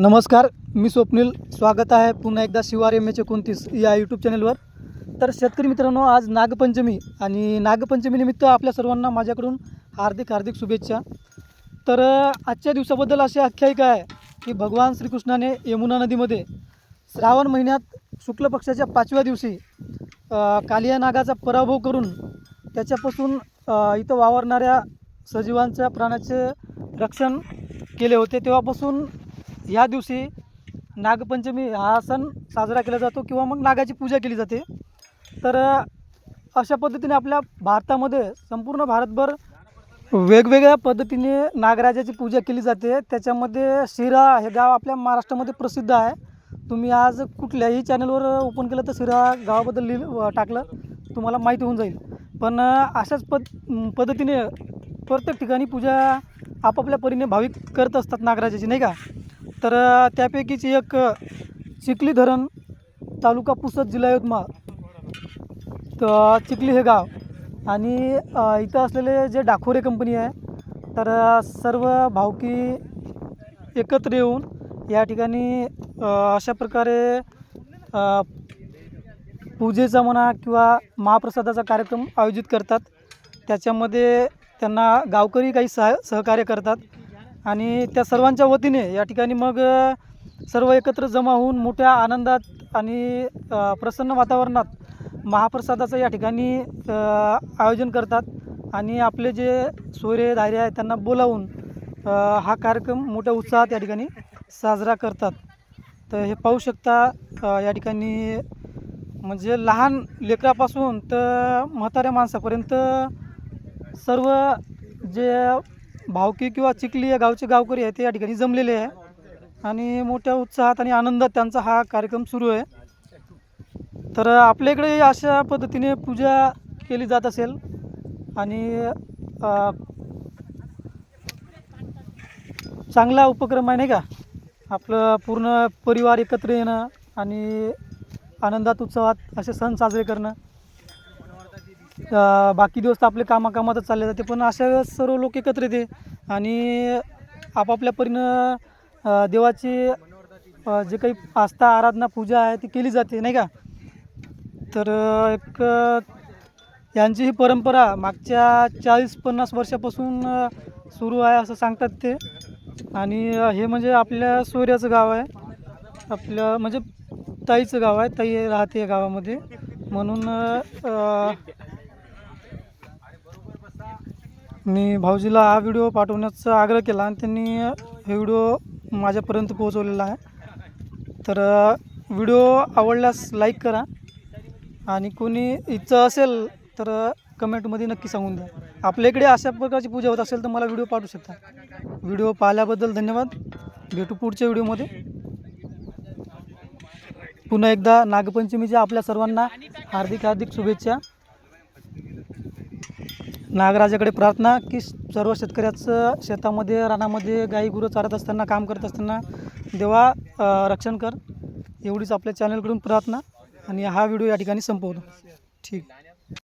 नमस्कार मी स्वप्नील. स्वागत आहे पुन्हा एकदा शिवार एम एच एकोणतीस या यूट्यूब चॅनलवर तर शेतकरी मित्रांनो आज नागपंचमी आणि नागपंचमीनिमित्त आपल्या सर्वांना माझ्याकडून हार्दिक हार्दिक शुभेच्छा. तर आजच्या दिवसाबद्दल अशी आख्यायिका आहे की भगवान श्रीकृष्णाने यमुना नदीमध्ये श्रावण महिन्यात शुक्ल पक्षाच्या पाचव्या दिवशी कालिया नागाचा पराभव करून त्याच्यापासून इथं वावरणाऱ्या सजीवांच्या प्राण्याचे रक्षण केले होते. तेव्हापासून या दिवशी नागपंचमी हा सण साजरा केला जातो किंवा मग नागाची पूजा केली जाते. तर अशा पद्धतीने आपल्या भारतामध्ये संपूर्ण भारतभर वेगवेगळ्या पद्धतीने नागराजाची पूजा केली जाते. त्याच्यामध्ये शिरा हे गाव आपल्या महाराष्ट्रामध्ये प्रसिद्ध आहे. तुम्ही आज कुठल्याही चॅनलवर ओपन केलं तर शिरा गावाबद्दल लिहिलं टाकलं तुम्हाला माहिती होऊन जाईल. पण अशाच पद पद्धतीने प्रत्येक ठिकाणी पूजा आपापल्या परीने भाविक करत असतात नागराजाची नाही का? तर त्यापैकीच एक चिखली धरण तालुका पुसद जिल्हा यवतमाळ. तर चिखली हे गाव. आणि इथं असलेले जे डाखोरे कंपनी आहे तर सर्व भावकी एकत्र येऊन या ठिकाणी अशा प्रकारे पूजेचा म्हणा किंवा महाप्रसादाचा कार्यक्रम आयोजित करतात. त्याच्यामध्ये त्यांना गावकरी काही सह सहकार्य करतात. आणि त्या सर्वांच्या वतीने या ठिकाणी मग सर्व एकत्र जमा होऊन मोठ्या आनंदात आणि प्रसन्न वातावरणात महाप्रसादाचं या ठिकाणी आयोजन करतात. आणि आपले जे सोयरे धायरे आहेत त्यांना बोलावून हा कार्यक्रम मोठ्या उत्साहात या ठिकाणी साजरा करतात. तर हे पाहू शकता या ठिकाणी म्हणजे लहान लेकरापासून तर म्हाताऱ्या माणसापर्यंत सर्व जे भावकी किंवा चिखली या गावचे गावकरी आहेत ते या ठिकाणी जमलेले आहे. आणि मोठ्या उत्साहात आणि आनंदात त्यांचा हा कार्यक्रम सुरू आहे. तर आपल्या इकडे अशा पद्धतीने पूजा केली जात असेल. आणि चांगला उपक्रम आहे नाही का? आपलं पूर्ण परिवार एकत्र येणं आणि आनंदात उत्सवात असे सण साजरे करणं. बाकी दिवस तर आपले कामाकामातच चालले जाते पण अशा वेळेस सर्व लोक एकत्र येते आणि आपापल्या परीनं देवाची जे काही आस्था आराधना पूजा आहे ती केली जाते नाही का? तर एक यांची ही परंपरा मागच्या चाळीस पन्नास वर्षापासून सुरू आहे असं सांगतात ते. आणि हे म्हणजे आपल्या सोयऱ्याचं गाव आहे. आपलं म्हणजे ताईचं गाव आहे ताई राहते या गावामध्ये. म्हणून मी भाऊजीला हा व्हिडिओ पाठवण्याचा आग्रह केला आणि त्यांनी हे व्हिडिओ माझ्यापर्यंत पोहोचवलेला आहे. तर व्हिडिओ आवडल्यास लाईक करा आणि कोणी इच्छा असेल तर कमेंटमध्ये नक्की सांगून द्या. आपल्या इकडे अशा प्रकारची पूजा होत असेल तर मला व्हिडिओ पाठवू शकता. व्हिडिओ पाहिल्याबद्दल धन्यवाद. भेटू पुढच्या व्हिडिओमध्ये. पुन्हा एकदा नागपंचमीच्या आपल्या सर्वांना हार्दिक हार्दिक शुभेच्छा. नागराजाकडे प्रार्थना की सर्व शेतकऱ्याचं शेतामध्ये रानामध्ये गाई गुरं चारत असताना काम करत असताना देवा रक्षण कर. एवढीच आपल्या चॅनलकडून प्रार्थना आणि हा व्हिडिओ या ठिकाणी संपवतो. ठीक.